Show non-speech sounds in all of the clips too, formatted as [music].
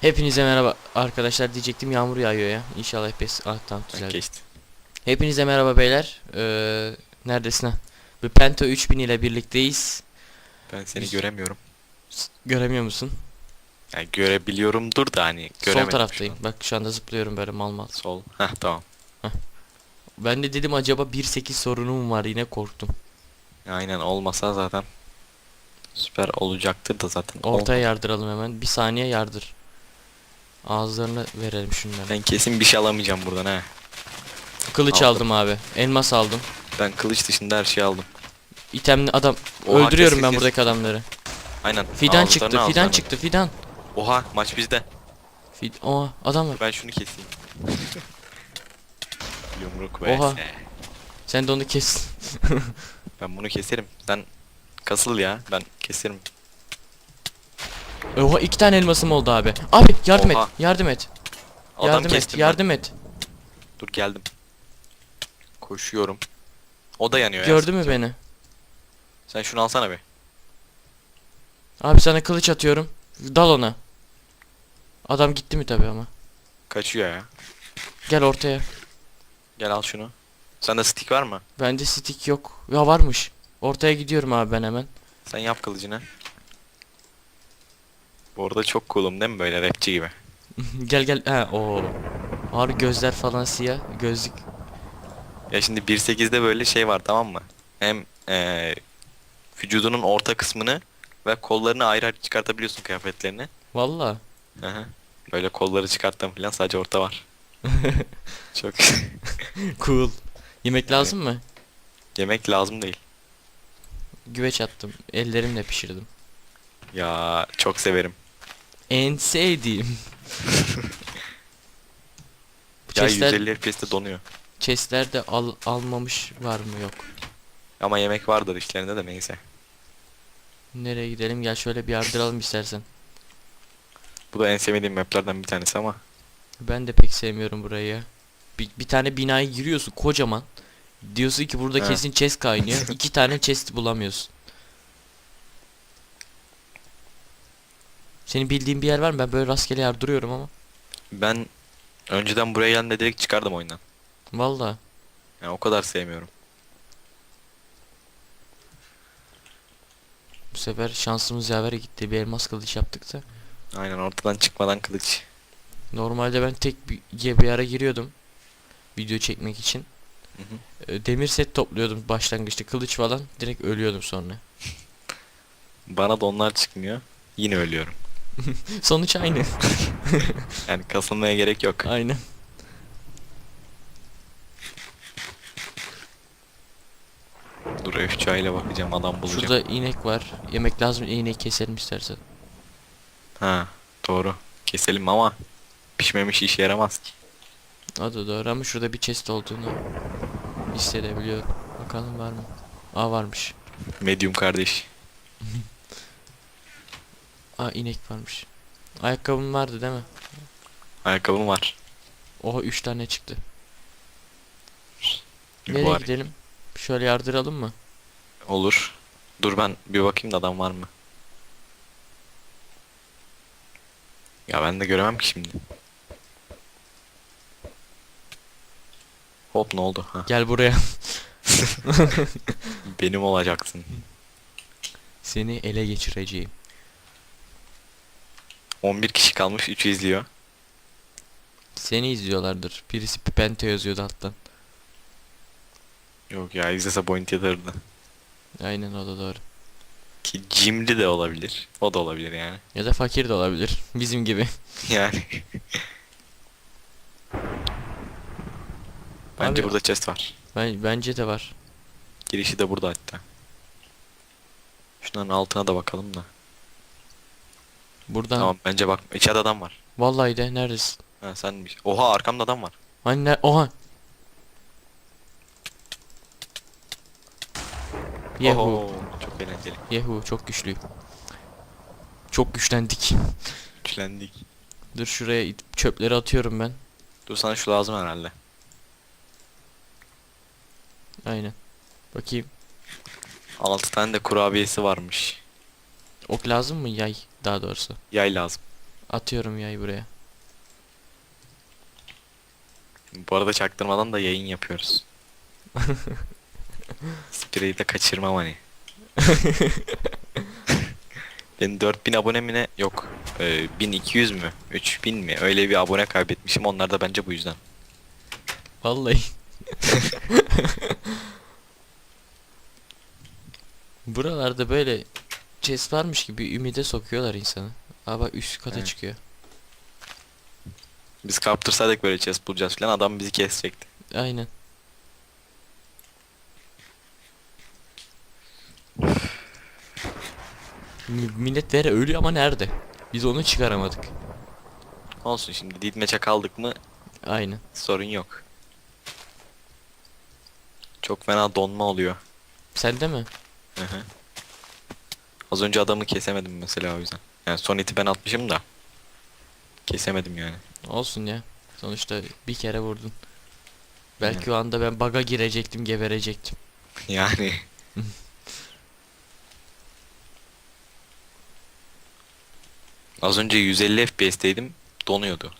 Hepinize merhaba arkadaşlar diyecektim yağmur yağıyor ya. İnşallah FPS ah tamam Ben düzeldi. geçtim. Hepinize merhaba beyler. Ee, neredesin ha? Bu Penta 3000 ile birlikteyiz. Ben seni Biz- göremiyorum. Göremiyor musun? Yani görebiliyorumdur da hani göremedim. Sol taraftayım. Bak şu anda zıplıyorum böyle mal mal. şu. Sol. Heh tamam. Ben de dedim acaba 1.8 sorunum var yine korktum. Aynen olmasa zaten süper olacaktır da zaten. Ortaya olmadı. yardıralım hemen. Bir saniye yardır. Ağızlarını verelim şunlara. Ben kesin bir şey alamayacağım buradan ha. Kılıç aldım. aldım abi. Elmas aldım. Ben kılıç dışında her şeyi aldım. İtemli adam Oha, öldürüyorum kes, ben kes, buradaki adamları. Aynen. Fidan ağızlarını çıktı. al Fidan çıktı. Fidan. Oha maç bizde. Fid Oha adam var. Ben şunu keseyim. [laughs] Yumruk ve Oha. Sen de onu kes. [laughs] Ben bunu keserim. Sen kasıl ya. Ben keserim. Oha iki tane elmasım oldu abi. Abi yardım Oha. et. Yardım et. Adam yardım et. ben. Yardım et. Dur geldim. Koşuyorum. O da yanıyor ya. Gördü mü beni? Sen şunu alsana bir. Abi sana kılıç atıyorum. Dal ona. Adam gitti mi tabi ama. Kaçıyor ya. Gel ortaya. Gel al şunu. Sende stick var mı? Bende stick yok. Ya varmış. Ortaya gidiyorum abi ben hemen. Sen yap kılıcını. Bu arada çok cool'um değil mi böyle rapçi gibi? [laughs] gel gel. Ha o. Abi gözler falan siyah. Gözlük. Ya şimdi 1.8'de böyle şey var tamam mı? Hem eee vücudunun orta kısmını ve kollarını ayrı ayrı çıkartabiliyorsun kıyafetlerini. Valla. Böyle kolları çıkarttım falan sadece orta var. [laughs] çok [laughs] Cool. Yemek lazım mı? yemek lazım değil. Güveç attım. Ellerimle pişirdim. Ya çok severim. En sevdiğim. [laughs] Bu Ya chestler, 150 FPS'te donuyor. chestlerde al, almamış var mı yok. Ama yemek vardır işlerinde de neyse. Nereye gidelim? Gel şöyle bir yardıralım istersen. Bu da en sevmediğim maplerden bir tanesi ama. Ben de pek sevmiyorum burayı. Bir, bir tane binaya giriyorsun kocaman. Diyorsun ki burada Ha. kesin chest kaynıyor. İki tane chest bulamıyorsun. Senin bildiğin bir yer var mı? Ben böyle rastgele yardırıyorum ama. Ben önceden buraya geldiğimde direkt çıkardım oyundan. Valla. Yani o kadar sevmiyorum. Bu sefer şansımız yavere gitti. Bir elmas kılıç yaptık da. Aynen ortadan çıkmadan kılıç. Normalde ben tek bir, bir ara giriyordum. Video çekmek için. Hı hı. Ee, Demir set topluyordum başlangıçta. Kılıç falan. Direkt ölüyordum sonra. [laughs] Bana da onlar çıkmıyor. Yine ölüyorum. [laughs] Sonuç aynı. [laughs] Yani kasılmaya gerek yok. Aynen. Dur F ile bakacağım adam bulacağım. Şurada inek var. Yemek lazım. İneği keselim istersen. Ha doğru. Keselim ama pişmemiş işe yaramaz ki. Da doğru ama şurada bir chest olduğunu hissedebiliyorum. Bakalım var mı? Aa varmış. Medium kardeş. [laughs] Aa inek varmış. Ayakkabım vardı değil mi? Ayakkabım var. Oha 3 tane çıktı. Nereye var. gidelim? Şöyle yardıralım mı? Olur. Dur ben bir bakayım da adam var mı? Ya ben de göremem ki şimdi. Hop ne oldu? Ha, Gel buraya. [laughs] [laughs] benim olacaksın. Seni ele geçireceğim. 11 kişi kalmış 3 izliyor. Seni izliyorlardır. Birisi Pipente yazıyordu alttan. Yok ya izlese point yatırdı. Aynen o da doğru. Ki cimri de olabilir. O da olabilir yani. Ya da fakir de olabilir. Bizim gibi. [laughs] Yani. Bence Abi- burada chest var. Ben, bence de var. Girişi de burada hatta. Şunların altına da bakalım da. Buradan. Tamam bence bak içeride adam var. Vallahi de neredesin? Ha sen Oha arkamda adam var. Hani ne? Oha. Yehu. Oho, çok eğlenceli. Yehu çok güçlüyüm. Çok güçlendik. Güçlendik. Dur şuraya it- çöpleri atıyorum ben. Dur sana şu lazım herhalde. Aynen. Bakayım. 6 tane de kurabiyesi varmış. Ok lazım mı? Yay daha doğrusu. Yay lazım. Atıyorum yayı buraya. Bu arada çaktırmadan da yayın yapıyoruz. [laughs] Spreyi de kaçırmam hani. [laughs] Benim 4000 abone mi ne? Yok. Ee, 1200 mü? 3000 mi? Öyle bir abone kaybetmişim. Onlar da bence bu yüzden. Vallahi. [laughs] Buralarda böyle chest varmış gibi ümide sokuyorlar insanı. Aa bak üst kata Evet. çıkıyor. Biz kaptırsaydık böyle chest bulacağız falan adam bizi kesecekti. Aynen. Mi- Millet vere ölüyor ama nerede? Biz onu çıkaramadık. Olsun şimdi didmeçe kaldık mı Aynen. sorun yok. Çok fena donma oluyor. Sende mi? Hı hı. Az önce adamı kesemedim mesela o yüzden. Yani son iti ben atmışım da. Kesemedim yani. Olsun ya. Sonuçta bir kere vurdun. Belki o anda ben baga girecektim, geberecektim. [laughs] Yani. [laughs] Az önce 150 FPS'teydim. Donuyordu.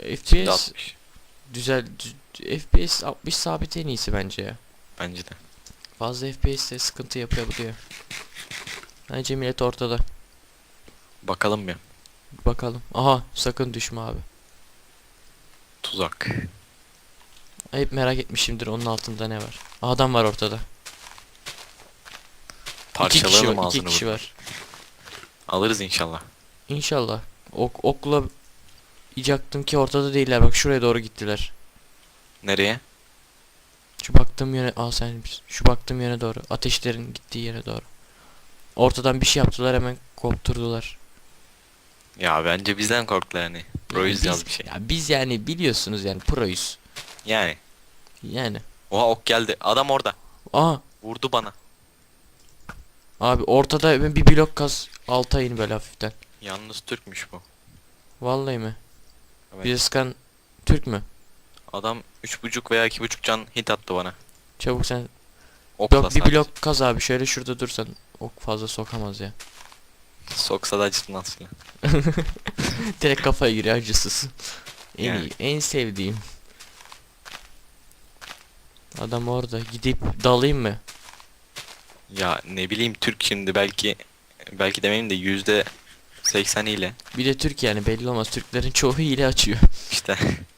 Şimdi FPS 60. güzel. FPS 60 sabit en iyisi bence ya. Bence de. Fazla FPS'te sıkıntı yapabiliyor. Bence millet ortada. Bakalım bir. Bakalım. Aha sakın düşme abi. Tuzak. Hep merak etmişimdir onun altında ne var. Adam var ortada. iki kişi Parçalayalım var. iki ağzını kişi var. Alırız inşallah. İnşallah. Ok, okla icaktım ki ortada değiller. Bak şuraya doğru gittiler. Nereye? Şu baktığım yöne Aa sen şu baktığım yöne doğru. Ateşlerin gittiği yere doğru. Ortadan bir şey yaptılar hemen kopturdular. Ya bence bizden korktular yani. Proyuz biz, yaz bir şey. Ya biz yani biliyorsunuz yani proyuz. Yani. Yani. Oha ok geldi. Adam orada. Aa Vurdu bana. abi ortada hemen bir blok kaz alta in böyle hafiften. Yalnız Türkmüş bu. Vallahi mi? Evet. Bir ıskan Türk mü? Adam 3.5 veya 2.5 can hit attı bana. Çabuk sen Okla blok, bir blok kaz abi şöyle şurada dursan ok fazla sokamaz ya. Soksa da acıtmaz filan. [laughs] Direkt kafaya giriyor acısız. En Yani. iyi, en sevdiğim. Adam orada gidip dalayım mı? Ya ne bileyim Türk şimdi belki belki demeyeyim de yüzde 80 ile Bir de Türk yani belli olmaz. Türklerin çoğu hile açıyor. işte. [laughs]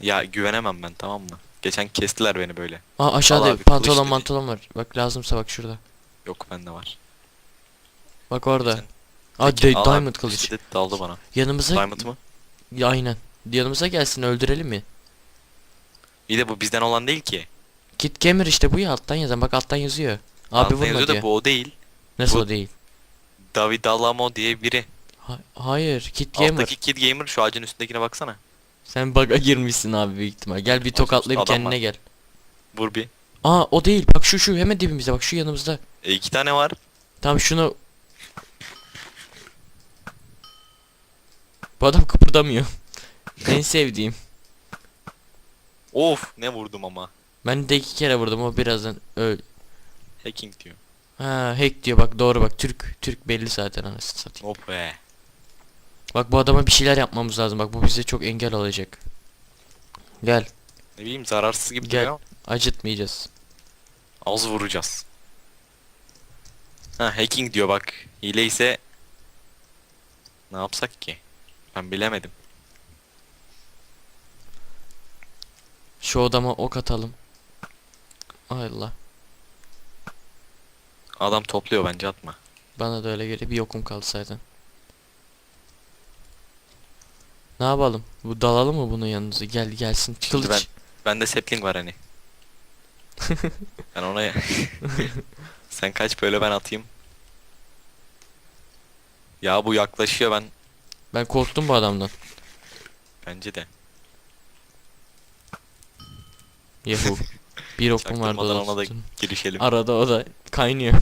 ya güvenemem ben tamam mı? Geçen kestiler beni böyle. Aa aşağıda abi, pantolon kılıç dedi. mantolon var. Bak lazımsa bak şurada. Yok bende var. Bak orada. Sen- Aa Peki, di- al abi, diamond kılıç. dedi, daldı bana. Yanımıza Diamond mı? Ya, aynen. Yanımıza gelsin öldürelim mi? İyi de bu bizden olan değil ki. Kit Gamer işte bu ya alttan yazan. Bak alttan yazıyor. Abi Altına vurma yazıyor diyor. da bu o değil. Nasıl bu- o değil? David Alamo diye biri. Ha- hayır Kit Gamer. Alttaki Kid Gamer şu ağacın üstündekine baksana. Sen bug'a girmişsin abi büyük ihtimal. Gel bir tokatlayıp adam kendine var. gel. Vur bir. Aa o değil. Bak şu şu hemen dibimizde bak şu yanımızda. E, iki tane var. Tamam şunu Bu adam kıpırdamıyor. [laughs] en sevdiğim. Of ne vurdum ama. Ben de iki kere vurdum o birazdan öl. Hacking diyor. Ha hack diyor bak doğru bak Türk Türk belli zaten anasını satayım. Hop be. Bak bu adama bir şeyler yapmamız lazım bak bu bize çok engel olacak. Gel Ne bileyim zararsız gibi Gel. duruyor. acıtmayacağız. Az vuracağız. Ha hacking diyor bak. Hile ise ne yapsak ki? Ben bilemedim. Şu adama ok atalım. Ay Allah. Adam topluyor bence atma. Bana da öyle geliyor. Bir okum kaldı zaten. Ne yapalım? Bu dalalım mı bunun yanınıza? Gel gelsin. Kılıç. Bende sapling var hani. [laughs] ben ona [laughs] Sen kaç böyle ben atayım. Ya bu yaklaşıyor ben Ben korktum bu adamdan. bence de. Yahu. Bir okum vardı. Ona da girişelim. Arada o da kaynıyor.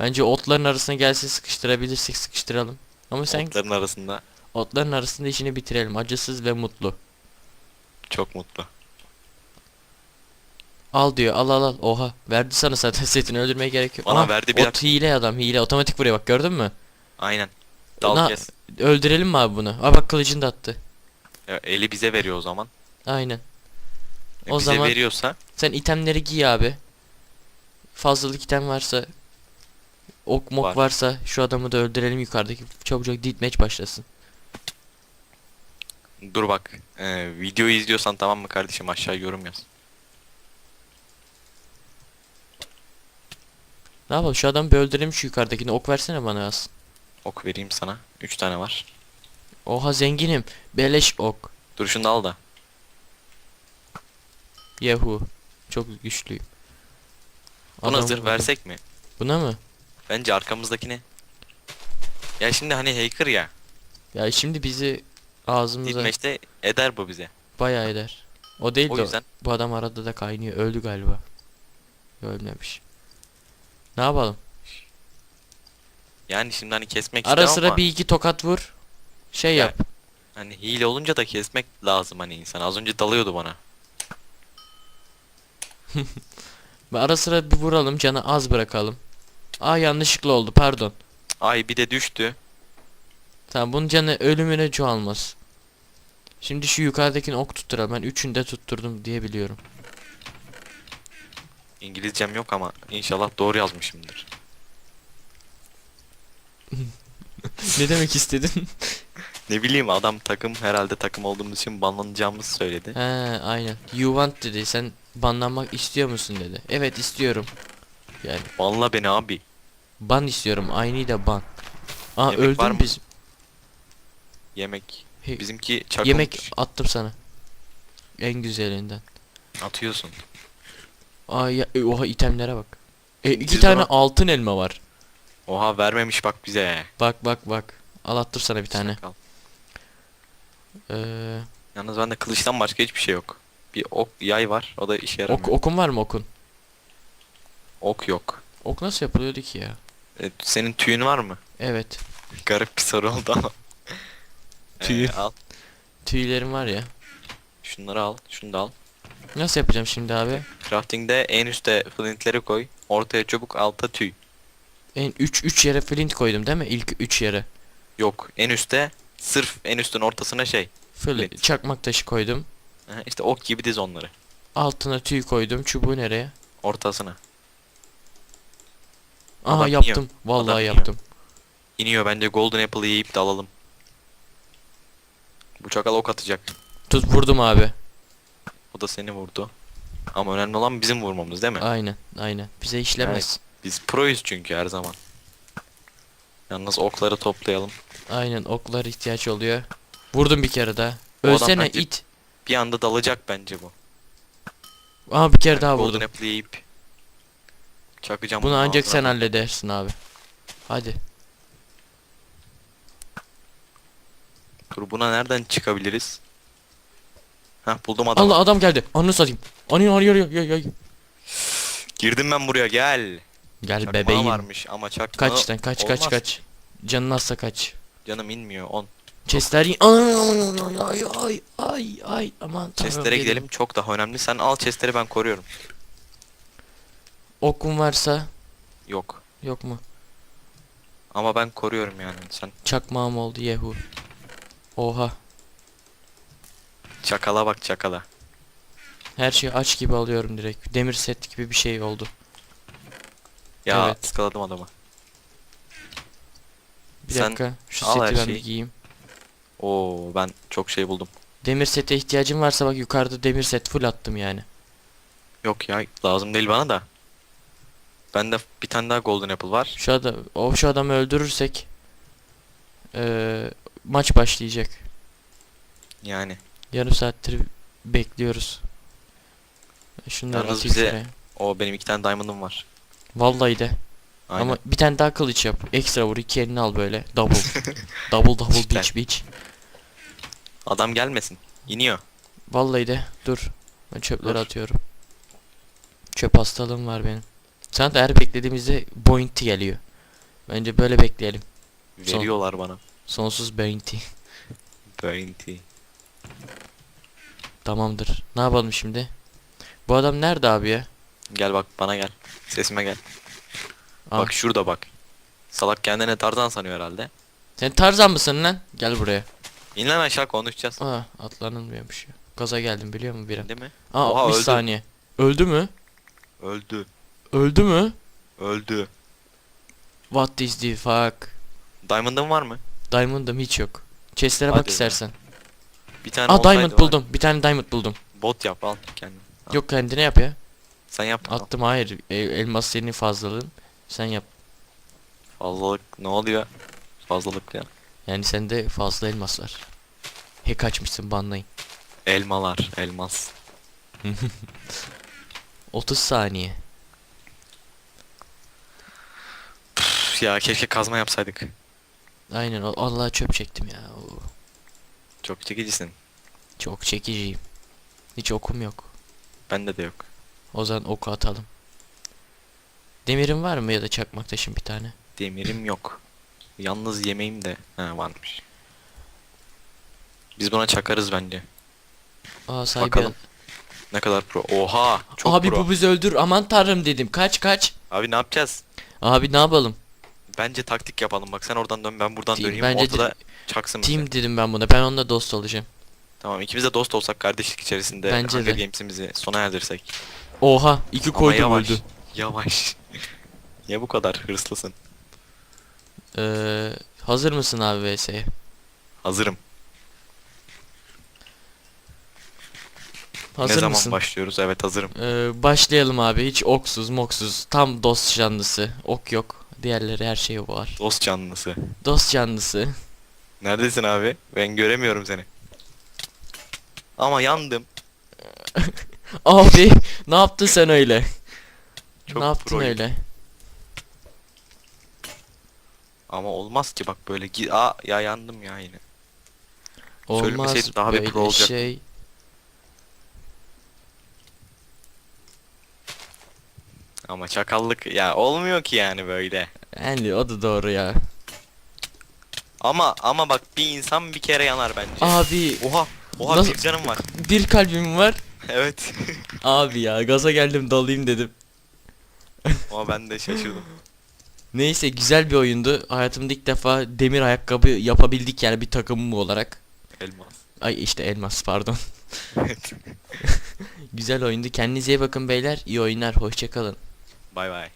Bence otların arasına gelsin sıkıştırabilirsek sıkıştıralım. Ama sen Otların arasında otların arasında işini bitirelim. Acısız ve mutlu. çok mutlu. Al diyor al al al. Oha verdi sana zaten setini öldürmeye gerek yok. Bana Aha, verdi, bir o dakika. hile adam hile otomatik vuruyor bak gördün mü? Aynen. Dal Na- kes. Öldürelim mi abi bunu? Aa bak kılıcını da attı. Ya, eli bize veriyor o zaman. Aynen. E, O bize zaman- veriyorsa Sen itemleri giy abi. Fazlalık item varsa ok mok Var. varsa şu adamı da öldürelim yukarıdaki çabucak deathmatch başlasın. Dur bak. Ee, videoyu izliyorsan tamam mı kardeşim aşağı yorum yaz. Ne yapalım şu adamı bir öldürelim şu yukarıdakini ok versene bana az. Ok vereyim sana. 3 tane var. Oha zenginim. Beleş ok. Dur şunu da al da. Yahoo. Çok güçlüyüm. Buna Adam zırh versek mi? Buna mı? Bence arkamızdakine. Ya şimdi hani hacker ya. Ya şimdi bizi ağzımıza Deathmatch'te eder bu bize. bayağı eder. O değil O de yüzden bu adam arada da kaynıyor. Öldü galiba. Ölmemiş. Ne yapalım? yani şimdi hani kesmek Ara sıra ama bir iki tokat vur. Şey Ya- yap. hani hile olunca da kesmek lazım hani insan. Az önce dalıyordu bana. [laughs] Ara sıra bir vuralım canı az bırakalım. Aa yanlışlıkla oldu pardon. Ay bir de düştü. Tamam bunun canı ölümüne çoğalmaz. Şimdi şu yukarıdakini ok tutturalım. Ben üçünü de tutturdum diye biliyorum. İngilizcem yok ama inşallah doğru yazmışımdır. [laughs] ne demek istedin? [laughs] Ne bileyim adam takım herhalde takım olduğumuz için banlanacağımızı söyledi. He aynen. You want dedi. Sen banlanmak istiyor musun dedi. Evet istiyorum. Yani Banla beni abi. ban istiyorum. Aynı da ban. Aa Yemek öldün biz. Yemek. Bizimki çakıl Yemek attım sana. En güzelinden. atıyorsun. Aa ya, e, oha itemlere bak. E, iki Siz tane bana- altın elma var. Oha vermemiş bak bize. Bak bak bak. Al attım sana bir tane. Sakal. Ee, Yalnız bende kılıçtan başka hiçbir şey yok. Bir ok yay var. O da işe yaramıyor. ok, okun var mı okun? Ok yok. Ok nasıl yapılıyordu ki ya? E, senin tüyün var mı? Evet. Garip bir soru oldu ama. Tüyü. Ee, al. Tüylerim var ya. Şunları al. Şunu da al. Nasıl yapacağım şimdi abi? Crafting'de en üstte flintleri koy. Ortaya çubuk, alta tüy. En 3 3 yere flint koydum değil mi? İlk 3 yere. Yok. En üstte sırf en üstün ortasına şey. Flint. Flint. Çakmak taşı koydum. Aha, İşte ok gibi diz onları. Altına tüy koydum. Çubuğu nereye? Ortasına. Aha Adam yaptım. yiyor. Vallahi Adam yaptım. İniyor bence golden apple'ı yiyip de alalım. Bu çakal ok atacak. Tut vurdum abi. O da seni vurdu. Ama önemli olan bizim vurmamız değil mi? Aynen. Aynen. Bize işlemez. Biz proyuz çünkü her zaman. Yalnız okları toplayalım. Aynen oklar ihtiyaç oluyor. Vurdum bir kere daha. Adam Ölsene bence- it. Bir anda dalacak bence bu. Aha bir kere daha golden vurdum. apple'ı yiyip çakacağım. Bunu ancak sen halledersin abi. Hadi. Dur buna nereden çıkabiliriz? Hah buldum adamı. Allah adam geldi. Ananı satayım. Ananı arıyor arıyor arıyor. arıyor. Girdim ben buraya gel. Gel Çakmağı bebeğim. varmış ama çakmağı Kaç lan kaç kaç olmaz. kaç. Canın azsa kaç. Canım inmiyor 10. Chestler ay ay ay ay ay aman tanrım, Chestlere gidelim çok daha önemli. Sen al chestleri ben koruyorum. Okun varsa Yok. yok mu? Ama ben koruyorum yani. Sen Çakmağım oldu yehu. Oha. çakala bak çakala. Her şeyi aç gibi alıyorum direkt. Demir set gibi bir şey oldu. Ya Evet. ıskaladım adamı. Bir Sen dakika. Şu al her seti ben bir şeyi. giyeyim. Oo ben çok şey buldum. Demir sete ihtiyacım varsa bak yukarıda demir set full attım yani. Yok ya lazım değil bana da. Bende bir tane daha golden apple var. Şu adam o şu adamı öldürürsek eee, maç başlayacak. Yani Yarım saattir bekliyoruz. Şunları Yalnız atayım bize- şuraya. o benim iki tane diamond'ım var. Vallahi de. Aynen. Ama bir tane daha kılıç yap. Ekstra vur iki elini al böyle. Double. [laughs] double double İşte. bitch bitch. Adam gelmesin. İniyor. Vallahi de. Dur. Ben çöpleri Dur. atıyorum. Çöp hastalığım var benim. Sana da her beklediğimizde bounty geliyor. Bence böyle bekleyelim. Son. Veriyorlar bana. Sonsuz bounty. Bounty. Tamamdır. Ne yapalım şimdi? Bu adam nerede abi ya? Gel bak bana gel. Sesime gel. Aa, Bak şurada bak. Salak kendine Tarzan sanıyor herhalde. Sen Tarzan mısın lan? Gel buraya. İn lan aşağı konuşacağız. Aa atlanılmıyormuş ya. Gaza geldim biliyor musun birim? Değil mi? Aa Oha, 60 öldü. saniye. Öldü mü? Öldü. Öldü mü? Öldü. What is the fuck? Diamond'ın var mı? Diamond'ım hiç yok. Chest'lere Hadi bak be. istersen. Bir tane Aa olsaydı diamond var. buldum. Bir tane diamond buldum. Bot yap al kendin. Al. Yok kendine yap ya. Sen yap. al. Attım hayır. E- elmas senin fazlalığın. Sen yap. Fazlalık ne oluyor? Fazlalık ya. Yani sende fazla elmas var. Hack açmışsın banlayın. Elmalar, elmas. [laughs] 30 saniye. Üf ya keşke kazma yapsaydık. Aynen Allah çöp çektim ya. Oo, Çok çekicisin. Çok çekiciyim. Hiç okum yok. Bende de yok. O zaman oku atalım. Demirin var mı ya da çakmak taşın bir tane? Demirim yok. Yalnız yemeğim de ha varmış. Biz buna çakarız bence. Aa sahibi. Bakalım. Ne kadar pro. Oha! Çok Abi pro. bu bizi öldür. Aman tanrım dedim. Kaç kaç. Abi ne yapacağız? Abi ne yapalım? Bence taktik yapalım. Bak sen oradan dön ben buradan Team- döneyim. bence Ortada çaksın bizi. Team dedim ben buna. Ben onunla dost olacağım. Tamam ikimiz de dost olsak kardeşlik içerisinde Bence Hunger de. Games'imizi sona erdirsek. Oha iki Ama koydum yavaş. öldü. Yavaş. [laughs] Niye bu kadar hırslısın? Ee, hazır mısın abi vs'ye? Hazırım. Hazır ne zaman mısın? başlıyoruz? Evet hazırım. Ee, başlayalım abi. Hiç oksuz moksuz. Tam dost canlısı. Ok yok. Diğerleri her şey var. Dost canlısı. Dost canlısı. Neredesin abi? Ben göremiyorum seni. Ama yandım. [laughs] Abi ne yaptın sen öyle? Çok ne yaptın proyum. öyle? Ama olmaz ki bak böyle. Aa ya yandım ya yine. Olmaz Söylemeseydim daha bir pro olacaktım. şey. Ama çakallık ya olmuyor ki yani böyle. Yani o da doğru ya. Ama ama bak bir insan bir kere yanar bence. Abi Oha. Oha Nasıl- bir canım var. [laughs] bir kalbim var. [laughs] evet. Abi ya gaza geldim dalayım dedim. [laughs] Ama ben de şaşırdım. Neyse güzel bir oyundu. Hayatımda ilk defa demir ayakkabı yapabildik yani bir takımım olarak. Elmas. Ay işte elmas pardon. Güzel oyundu. Kendinize iyi bakın beyler. İyi oyunlar. Hoşçakalın. Bye bye.